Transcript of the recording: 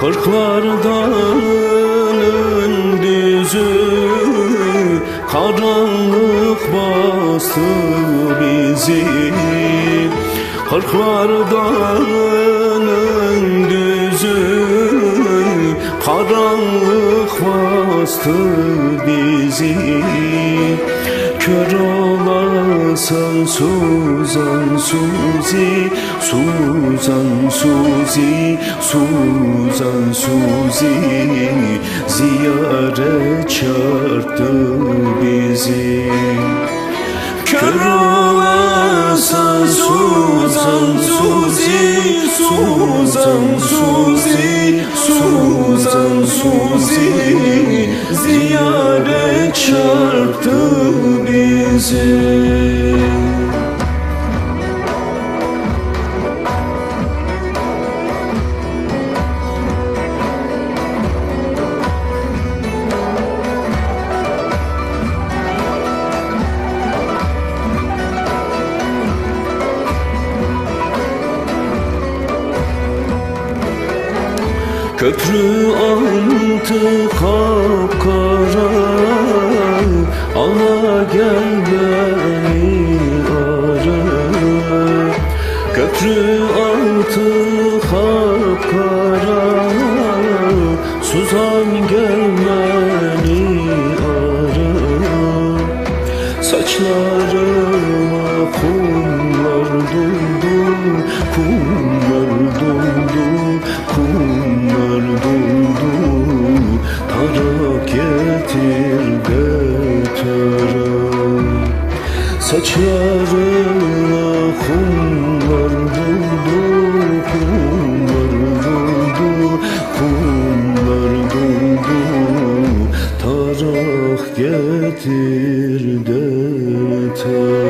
Kırklardanın düzü Karanlık bastı bizi. Kırklardanın düzü Karanlık bastı bizi Kör olasın Suzan Suzi Suzan Suzi Suzan Suzi Ziyaret çarptı bizi. Kör olasın Suzan Suzi Suzan Suzi Suzan Suzi Köprü altı kapkara Ala gel beni ara. Köprü altı kapkara Suzan gel beni ara. Saçlarıma kumlar doldum Kumlar Saçlarına kumlar durdu Kumlar durdu Kumlar durdu Tarak getir de tarak